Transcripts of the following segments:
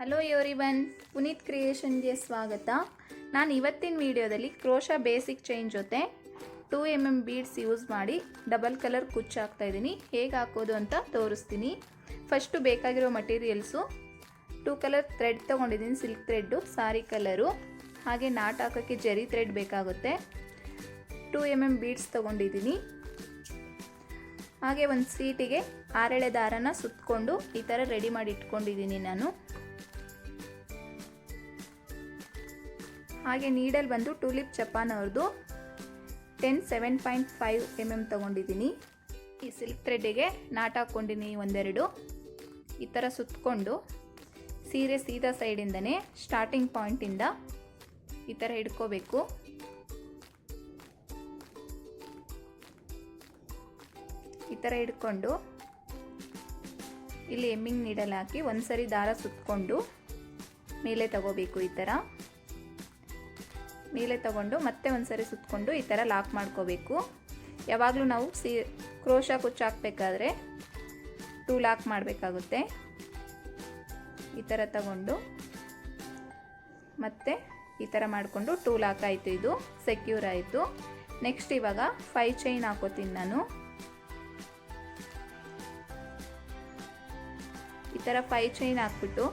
Hello ಯೋರಿವನ್ Puneeth ಕ್ರಿಯೇಷನ್ಗೆ ಸ್ವಾಗತ. ನಾನು ಇವತ್ತಿನ ವಿಡಿಯೋದಲ್ಲಿ ಕ್ರೋಶ ಬೇಸಿಕ್ ಚೈನ್ ಜೊತೆ two M M beads use ಮಾಡಿ ಡಬಲ್ ಕಲರ್ ಕುಚ್ಚು ಹಾಕ್ತಾ ಇದ್ದೀನಿ. ಹೇಗೆ ಹಾಕೋದು ಅಂತ ತೋರಿಸ್ತೀನಿ. ಫಸ್ಟು ಬೇಕಾಗಿರೋ ಮಟೀರಿಯಲ್ಸು ಟೂ ಕಲರ್ ಥ್ರೆಡ್ ತೊಗೊಂಡಿದ್ದೀನಿ ಸಿಲ್ಕ್ ಥ್ರೆಡ್ಡು ಸಾರಿ ಕಲರು ಹಾಗೆ ನಾಟ್ ಹಾಕೋಕ್ಕೆ ಜರಿ ಥ್ರೆಡ್ ಬೇಕಾಗುತ್ತೆ. ಟೂ ಎಂ ಎಂ ಬೀಡ್ಸ್ ತೊಗೊಂಡಿದ್ದೀನಿ. ಹಾಗೆ ಒಂದು ಸೀಟಿಗೆ ಆರಳೆ ದಾರನ ಸುತ್ತಕೊಂಡು ಈ ಥರ ರೆಡಿ ಮಾಡಿ ಇಟ್ಕೊಂಡಿದ್ದೀನಿ ನಾನು. ಹಾಗೆ ನೀಡಲ್ ಬಂದು ಟುಲಿಪ್ ಚಪಾನ್ ಅವ್ರದ್ದು ten seven point five M M ತೊಗೊಂಡಿದ್ದೀನಿ. ಈ ಸಿಲ್ಕ್ ಥ್ರೆಡ್ಡಿಗೆ ನಾಟ್ ಹಾಕ್ಕೊಂಡಿನಿ ಒಂದೆರಡು. ಈ ಥರ ಸುತ್ತಕೊಂಡು ಸೀರೆ ಸೀದಾ ಸೈಡಿಂದನೇ ಸ್ಟಾರ್ಟಿಂಗ್ ಪಾಯಿಂಟಿಂದ ಈ ಥರ ಹಿಡ್ಕೋಬೇಕು ಈ ಥರ ಹಿಡ್ಕೊಂಡು ಇಲ್ಲಿ ಎಮ್ಮಿಂಗ್ ನೀಡಲ್ ಹಾಕಿ ಒಂದ್ಸರಿ ದಾರ ಸುತ್ತಕೊಂಡು ಮೇಲೆ ತಗೋಬೇಕು ಈ ಥರ. ಮೇಲೆ ತಗೊಂಡು ಮತ್ತೆ ಒಂದ್ಸರಿ ಸುತ್ತಕೊಂಡು ಈ ಥರ ಲಾಕ್ ಮಾಡ್ಕೋಬೇಕು. ಯಾವಾಗಲೂ ನಾವು ಸಿ ಕ್ರೋಶ ಕುಚ್ಚು ಹಾಕ್ಬೇಕಾದ್ರೆ ಟೂ ಲಾಕ್ ಮಾಡಬೇಕಾಗುತ್ತೆ. ಈ ಥರ ತಗೊಂಡು ಮತ್ತೆ ಈ ಥರ ಮಾಡಿಕೊಂಡು ಟೂ ಲಾಕ್ ಆಯಿತು ಇದು, ಸೆಕ್ಯೂರ್ ಆಯಿತು. ನೆಕ್ಸ್ಟ್ ಇವಾಗ ಫೈವ್ ಚೈನ್ ಹಾಕೋತೀನಿ ನಾನು. ಈ ಥರ ಫೈ ಚೈನ್ ಹಾಕ್ಬಿಟ್ಟು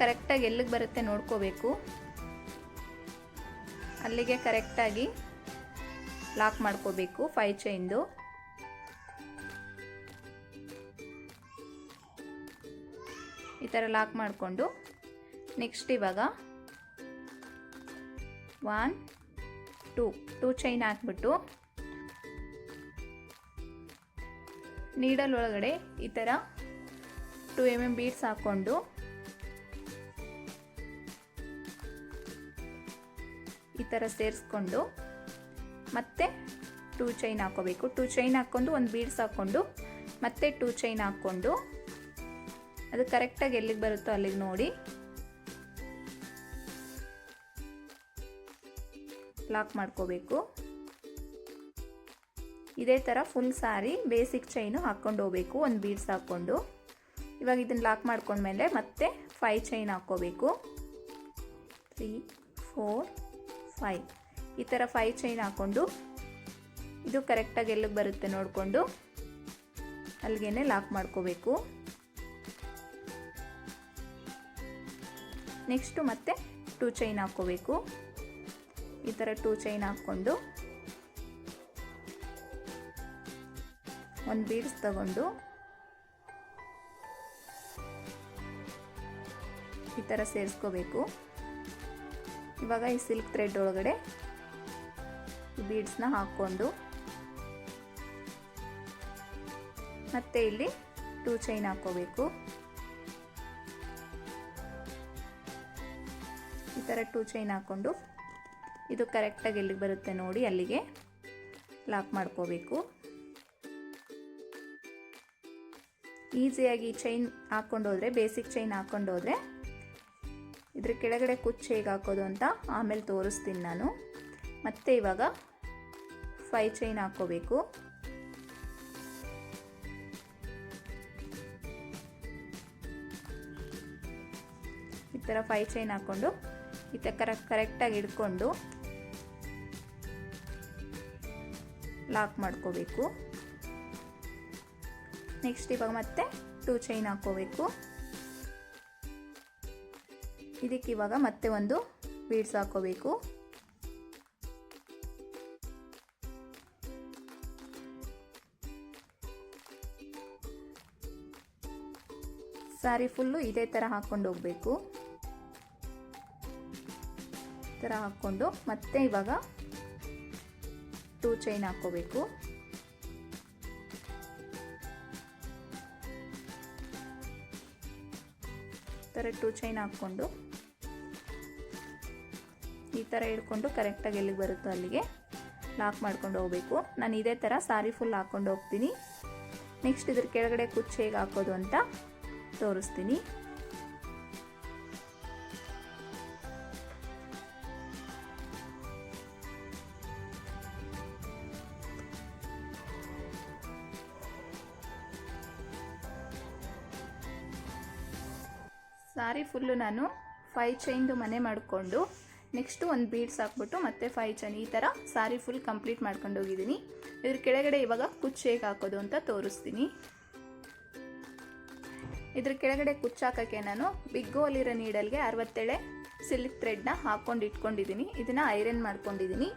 ಕರೆಕ್ಟಾಗಿ ಎಲ್ಲಿಗೆ ಬರುತ್ತೆ ನೋಡ್ಕೋಬೇಕು. ಅಲ್ಲಿಗೆ ಕರೆಕ್ಟಾಗಿ ಲಾಕ್ ಮಾಡ್ಕೋಬೇಕು ಫೈ ಚೈನ್ದು ಈ ಥರ ಲಾಕ್ ಮಾಡಿಕೊಂಡು ನೆಕ್ಸ್ಟ್ ಇವಾಗ ಒನ್ ಟೂ ಟೂ ಚೈನ್ ಹಾಕ್ಬಿಟ್ಟು ನೀಡಲ್ ಒಳಗಡೆ ಈ ಥರ ಟು ಎಂ ಎಂ ಬೀಡ್ಸ್ ಹಾಕ್ಕೊಂಡು ಥರ ಸೇರಿಸ್ಕೊಂಡು ಮತ್ತೆ ಟೂ ಚೈನ್ ಹಾಕೋಬೇಕು. ಟೂ ಚೈನ್ ಹಾಕ್ಕೊಂಡು ಒಂದು ಬೀಡ್ಸ್ ಹಾಕ್ಕೊಂಡು ಮತ್ತೆ ಟೂ ಚೈನ್ ಹಾಕ್ಕೊಂಡು ಅದು ಕರೆಕ್ಟಾಗಿ ಎಲ್ಲಿಗೆ ಬರುತ್ತೋ ಅಲ್ಲಿಗೆ ನೋಡಿ. ಲಾಕ್ ಮಾಡ್ಕೋಬೇಕು. ಇದೇ ಥರ ಫುಲ್ ಸಾರಿ ಬೇಸಿಕ್ ಚೈನು ಹಾಕ್ಕೊಂಡು ಹೋಗ್ಬೇಕು. ಒಂದು ಬೀಡ್ಸ್ ಹಾಕ್ಕೊಂಡು ಇವಾಗ ಇದನ್ನು ಲಾಕ್ ಮಾಡ್ಕೊಂಡ್ಮೇಲೆ ಮತ್ತೆ ಫೈ ಚೈನ್ ಹಾಕ್ಕೋಬೇಕು ತ್ರೀ ಫೋರ್ ಫೈ ಈ ಥರ ಫೈ ಚೈನ್ ಹಾಕ್ಕೊಂಡು ಇದು ಕರೆಕ್ಟಾಗಿ ಎಲ್ಲಿಗೆ ಬರುತ್ತೆ ನೋಡಿಕೊಂಡು ಅಲ್ಲಿಗೆ ಲಾಕ್ ಮಾಡ್ಕೋಬೇಕು. ನೆಕ್ಸ್ಟು ಮತ್ತೆ ಟೂ ಚೈನ್ ಹಾಕ್ಕೋಬೇಕು ಈ ಥರ ಟೂ ಚೈನ್ ಹಾಕ್ಕೊಂಡು ಒಂದು ಬೀಡ್ಸ್ ತಗೊಂಡು ಈ ಥರ ಸೇರಿಸ್ಕೋಬೇಕು. ಇವಾಗ ಈ ಸಿಲ್ಕ್ ಥ್ರೆಡ್ ಒಳಗಡೆ ಬೀಡ್ಸ್ನ ಹಾಕ್ಕೊಂಡು ಮತ್ತೆ ಇಲ್ಲಿ ಟೂ ಚೈನ್ ಹಾಕ್ಕೋಬೇಕು. ಈ ಥರ ಟೂ ಚೈನ್ ಹಾಕ್ಕೊಂಡು ಇದು ಕರೆಕ್ಟಾಗಿ ಎಲ್ಲಿಗೆ ಬರುತ್ತೆ ನೋಡಿ ಅಲ್ಲಿಗೆ ಲಾಕ್ ಮಾಡ್ಕೋಬೇಕು. ಈಸಿಯಾಗಿ ಚೈನ್ ಹಾಕ್ಕೊಂಡೋದ್ರೆ ಬೇಸಿಕ್ ಚೈನ್ ಹಾಕ್ಕೊಂಡೋದ್ರೆ ಇದ್ರ ಕೆಳಗಡೆ ಕುಚ್ಚು ಹೇಗೆ ಹಾಕೋದು ಅಂತ ಆಮೇಲೆ ತೋರಿಸ್ತೀನಿ ನಾನು. ಮತ್ತೆ ಇವಾಗ ಫೈ ಚೈನ್ ಹಾಕ್ಕೋಬೇಕು ಈ ಥರ ಫೈ ಚೈನ್ ಹಾಕ್ಕೊಂಡು ಈ ಥರ ಕರೆಕ್ ಕರೆಕ್ಟಾಗಿ ಹಿಡ್ಕೊಂಡು ಲಾಕ್ ಮಾಡ್ಕೋಬೇಕು. ನೆಕ್ಸ್ಟ್ ಇವಾಗ ಮತ್ತೆ ಟೂ ಚೈನ್ ಹಾಕ್ಕೋಬೇಕು ಇದಕ್ಕೆ ಇವಾಗ ಮತ್ತೆ ಒಂದು ಬೀಡ್ಸ್ ಹಾಕೋಬೇಕು. ಸಾರಿ ಫುಲ್ಲು ಇದೇ ಥರ ಹಾಕ್ಕೊಂಡು ಹೋಗಬೇಕು. ಥರ ಹಾಕ್ಕೊಂಡು ಮತ್ತೆ ಇವಾಗ ಟೂ ಚೈನ್ ಹಾಕ್ಕೋಬೇಕು ಥರ ಟೂ ಚೈನ್ ಹಾಕ್ಕೊಂಡು ಥರ ಹಿಡ್ಕೊಂಡು ಕರೆಕ್ಟಾಗಿ ಎಲ್ಲಿಗೆ ಬರುತ್ತೋ ಅಲ್ಲಿಗೆ ಲಾಕ್ ಮಾಡ್ಕೊಂಡು ಹೋಗಬೇಕು. ನಾನು ಇದೇ ಥರ ಸಾರಿ ಫುಲ್ ಹಾಕ್ಕೊಂಡು ಹೋಗ್ತೀನಿ. ನೆಕ್ಸ್ಟ್ ಇದ್ರ ಕೆಳಗಡೆ ಕುಚ್ಚು ಹೇಗೆ ಹಾಕೋದು ಅಂತ ತೋರಿಸ್ತೀನಿ. ಸಾರಿ ಫುಲ್ಲು ನಾನು ಫೈ ಚೈನ್ದು ಮನೆ ಮಾಡಿಕೊಂಡು ನೆಕ್ಸ್ಟು ಒಂದು ಬೀಡ್ಸ್ ಹಾಕ್ಬಿಟ್ಟು ಮತ್ತೆ ಫೈ ಚನಿ ಈ ಥರ ಸಾರಿ ಫುಲ್ ಕಂಪ್ಲೀಟ್ ಮಾಡ್ಕೊಂಡು ಹೋಗಿದ್ದೀನಿ. ಇದ್ರ ಕೆಳಗಡೆ ಇವಾಗ ಕುಚ್ಚು ಹೇಗೆ ಹಾಕೋದು ಅಂತ ತೋರಿಸ್ತೀನಿ. ಇದ್ರ ಕೆಳಗಡೆ ಕುಚ್ಚು ಹಾಕೋಕ್ಕೆ ನಾನು ಬಿಗ್ ಗೋಲಿರೋ ನೀಡಲ್ಗೆ ಅರವತ್ತೇಳೆ ಸಿಲ್ಕ್ ಥ್ರೆಡ್ನ ಹಾಕ್ಕೊಂಡು ಇಟ್ಕೊಂಡಿದ್ದೀನಿ. ಇದನ್ನು ಐರನ್ ಮಾಡ್ಕೊಂಡಿದ್ದೀನಿ.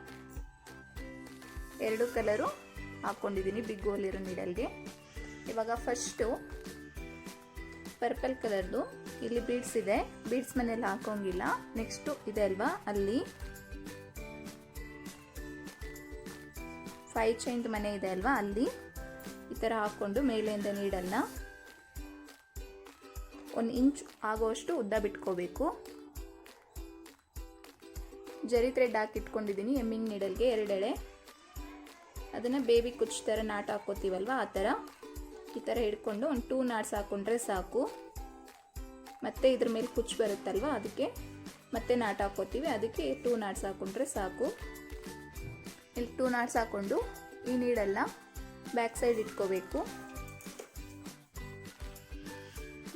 ಎರಡು ಕಲರು ಹಾಕ್ಕೊಂಡಿದ್ದೀನಿ ಬಿಗ್ ಗೋಲಿರೋ ನೀಡಲ್ಗೆ ಇವಾಗ ಫಸ್ಟು ಪರ್ಪಲ್ ಕಲರ್ದು ಇಲ್ಲಿ ಬೀಡ್ಸ್ ಇದೆ. ಬೀಡ್ಸ್ ಮನೇಲಿ ಹಾಕೋಂಗಿಲ್ಲ. ನೆಕ್ಸ್ಟು ಇದೆ ಅಲ್ವಾ? ಅಲ್ಲಿ ಫೈ ಚೈನ್ ಮನೆ ಇದೆ ಅಲ್ವಾ? ಅಲ್ಲಿ ಈ ಥರ ಹಾಕ್ಕೊಂಡು ಮೇಲೆಯಿಂದ ನೀಡಲ್ಲ ಒಂದು ಇಂಚ್ ಆಗೋಷ್ಟು ಉದ್ದ ಬಿಟ್ಕೋಬೇಕು. ಜರಿ ಥ್ರೆಡ್ ಹಾಕಿಟ್ಕೊಂಡಿದ್ದೀನಿ ಎಮ್ಮಿಂಗ್ ನೀಡಲ್ಗೆ ಎರಡೆಳೆ. ಅದನ್ನು ಬೇಬಿ ಕುಚ್ಚು ಥರ ನಾಟ್ ಹಾಕೋತೀವಲ್ವ? ಆ ಥರ ಈ ಥರ ಹಿಡ್ಕೊಂಡು ಒಂದು ಟೂ ನಾಟ್ಸ್ ಹಾಕ್ಕೊಂಡ್ರೆ ಸಾಕು. ಮತ್ತೆ ಇದ್ರ ಮೇಲೆ ಕುಚ್ಚು ಬರುತ್ತಲ್ವ, ಅದಕ್ಕೆ ಮತ್ತೆ ನಾಟ್ ಹಾಕೋತೀವಿ. ಅದಕ್ಕೆ ಟೂ ನಾಟ್ಸ್ ಹಾಕೊಂಡ್ರೆ ಸಾಕು. ಇಲ್ಲಿ ಟೂ ನಾಟ್ಸ್ ಹಾಕ್ಕೊಂಡು ಈ ನೀಡೆಲ್ಲ ಬ್ಯಾಕ್ ಸೈಡ್ ಇಟ್ಕೋಬೇಕು.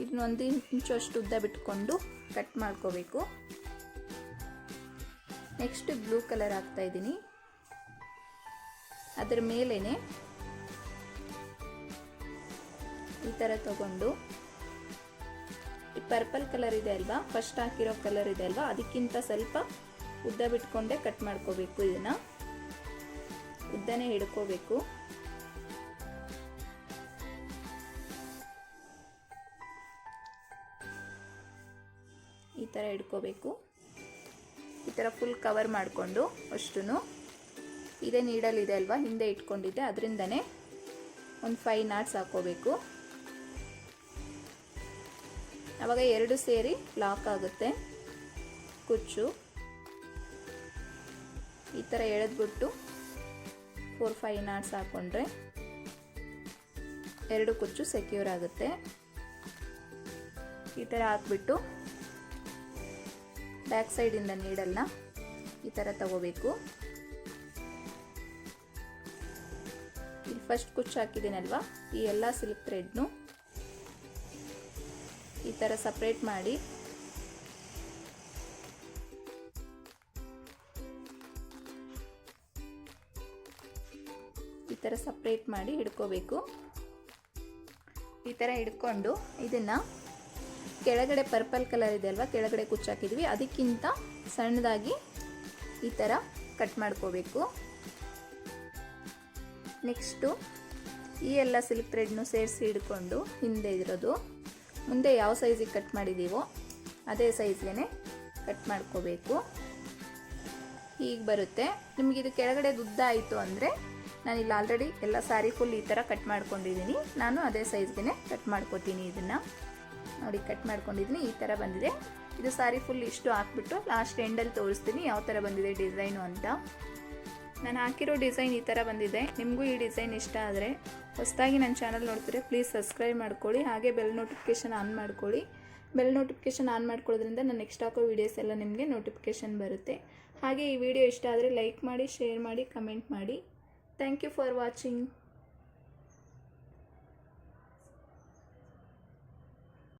ಇದನ್ನೊಂದು ಇಂಚು ಅಷ್ಟು ಉದ್ದ ಬಿಟ್ಕೊಂಡು ಕಟ್ ಮಾಡ್ಕೋಬೇಕು. ನೆಕ್ಸ್ಟ್ ಬ್ಲೂ ಕಲರ್ ಹಾಕ್ತಾ ಇದ್ದೀನಿ. ಅದರ ಮೇಲೇನೆ ಈ ಥರ ತಗೊಂಡು ಈ ಪರ್ಪಲ್ ಕಲರ್ ಇದೆ ಅಲ್ವಾ? ಫಸ್ಟ್ ಹಾಕಿರೋ ಕಲರ್ ಇದೆ ಅಲ್ವಾ? ಅದಕ್ಕಿಂತ ಸ್ವಲ್ಪ ಉದ್ದ ಬಿಟ್ಕೊಂಡೆ ಕಟ್ ಮಾಡ್ಕೋಬೇಕು ಇದನ್ನ. ಉದ್ದನೇ ಹಿಡ್ಕೋಬೇಕು. ಈ ಥರ ಹಿಡ್ಕೋಬೇಕು. ಈ ಥರ ಫುಲ್ ಕವರ್ ಮಾಡಿಕೊಂಡು ಅಷ್ಟು ಇದೇ ನೀಡಲ್ ಇದೆ ಅಲ್ವಾ? ಹಿಂದೆ ಇಟ್ಕೊಂಡಿದ್ದೆ. ಅದರಿಂದನೇ ಒಂದು ಫೈವ್ ನಾಟ್ಸ್ ಹಾಕೋಬೇಕು. ಆವಾಗ ಎರಡು ಸೇರಿ ಲಾಕ್ ಆಗುತ್ತೆ. ಕುಚ್ಚು. ಈ ಥರ ಎಳೆದ್ಬಿಟ್ಟು ಫೋರ್ ಫೈವ್ ನಾಟ್ಸ್ ಹಾಕ್ಕೊಂಡ್ರೆ ಎರಡು ಕುಚ್ಚು ಸೆಕ್ಯೂರ್ ಆಗುತ್ತೆ. ಈ ಥರ ಹಾಕ್ಬಿಟ್ಟು ಬ್ಯಾಕ್ ಸೈಡಿಂದ ನೀಡಲ್ಲ ಈ ಥರ ತಗೋಬೇಕು. ಇಲ್ಲಿ ಫಸ್ಟ್ ಕುಚ್ಚು ಹಾಕಿದ್ದೀನಲ್ವಾ? ಈ ಎಲ್ಲ ಸಿಲ್ಕ್ ಥ್ರೆಡ್ನು ಈ ಥರ ಸಪ್ರೇಟ್ ಮಾಡಿ. ಈ ಥರ ಸಪ್ರೇಟ್ ಮಾಡಿ ಹಿಡ್ಕೋಬೇಕು. ಈ ಥರ ಹಿಡ್ಕೊಂಡು ಇದನ್ನು ಕೆಳಗಡೆ ಪರ್ಪಲ್ ಕಲರ್ ಇದೆ ಅಲ್ವಾ, ಕೆಳಗಡೆ ಕುಚ್ಚಾಕಿದ್ವಿ. ಅದಕ್ಕಿಂತ ಸಣ್ಣದಾಗಿ ಈ ಥರ ಕಟ್ ಮಾಡ್ಕೋಬೇಕು. ನೆಕ್ಸ್ಟು ಈ ಎಲ್ಲ ಸಿಲ್ಕ್ ಥ್ರೆಡ್ನು ಸೇರಿಸಿ ಹಿಡ್ಕೊಂಡು ಹಿಂದೆ ಇರೋದು. ಮುಂದೆ ಯಾವ ಸೈಜಿಗೆ ಕಟ್ ಮಾಡಿದ್ದೀವೋ ಅದೇ ಸೈಜ್ಗೆ ಕಟ್ ಮಾಡ್ಕೋಬೇಕು. ಹೀಗೆ ಬರುತ್ತೆ. ನಿಮಗೆ ಇದು ಕೆಳಗಡೆ ದುದ್ದ ಆಯಿತು ಅಂದರೆ ನಾನಿಲ್ಲಿ ಆಲ್ರೆಡಿ ಎಲ್ಲ ಸಾರಿ ಫುಲ್ ಈ ಥರ ಕಟ್ ಮಾಡ್ಕೊಂಡಿದ್ದೀನಿ. ನಾನು ಅದೇ ಸೈಜ್ಗೆ ಕಟ್ ಮಾಡ್ಕೋತೀನಿ ಇದನ್ನು. ನೋಡಿ ಕಟ್ ಮಾಡ್ಕೊಂಡಿದ್ದೀನಿ. ಈ ಥರ ಬಂದಿದೆ. ಇದು ಸಾರಿ ಫುಲ್ ಇಷ್ಟು ಹಾಕ್ಬಿಟ್ಟು ಲಾಸ್ಟ್ ಎಂಡಲ್ಲಿ ತೋರಿಸ್ತೀನಿ ಯಾವ ಥರ ಬಂದಿದೆ ಡಿಸೈನು ಅಂತ. ನಾನು ಹಾಕಿರೋ ಡಿಸೈನ್ ಈ ಥರ ಬಂದಿದೆ. ನಿಮಗೂ ಈ ಡಿಸೈನ್ ಇಷ್ಟ ಆದರೆ ಹೊಸದಾಗಿ ನನ್ನ ಚಾನಲ್ ನೋಡ್ತೀರಾ ಪ್ಲೀಸ್ ಸಬ್ಸ್ಕ್ರೈಬ್ ಮಾಡ್ಕೊಳ್ಳಿ. ಹಾಗೆ ಬೆಲ್ ನೋಟಿಫಿಕೇಷನ್ ಆನ್ ಮಾಡ್ಕೊಳ್ಳಿ. ಬೆಲ್ ನೋಟಿಫಿಕೇಷನ್ ಆನ್ ಮಾಡ್ಕೊಳ್ಳೋದ್ರಿಂದ ನಾನು ನೆಕ್ಸ್ಟ್ ಹಾಕೋ ವೀಡಿಯೋಸ್ ಎಲ್ಲ ನಿಮಗೆ ನೋಟಿಫಿಕೇಷನ್ ಬರುತ್ತೆ. ಹಾಗೆ ಈ ವಿಡಿಯೋ ಇಷ್ಟ ಆದರೆ ಲೈಕ್ ಮಾಡಿ ಶೇರ್ ಮಾಡಿ ಕಮೆಂಟ್ ಮಾಡಿ. Thank you for watching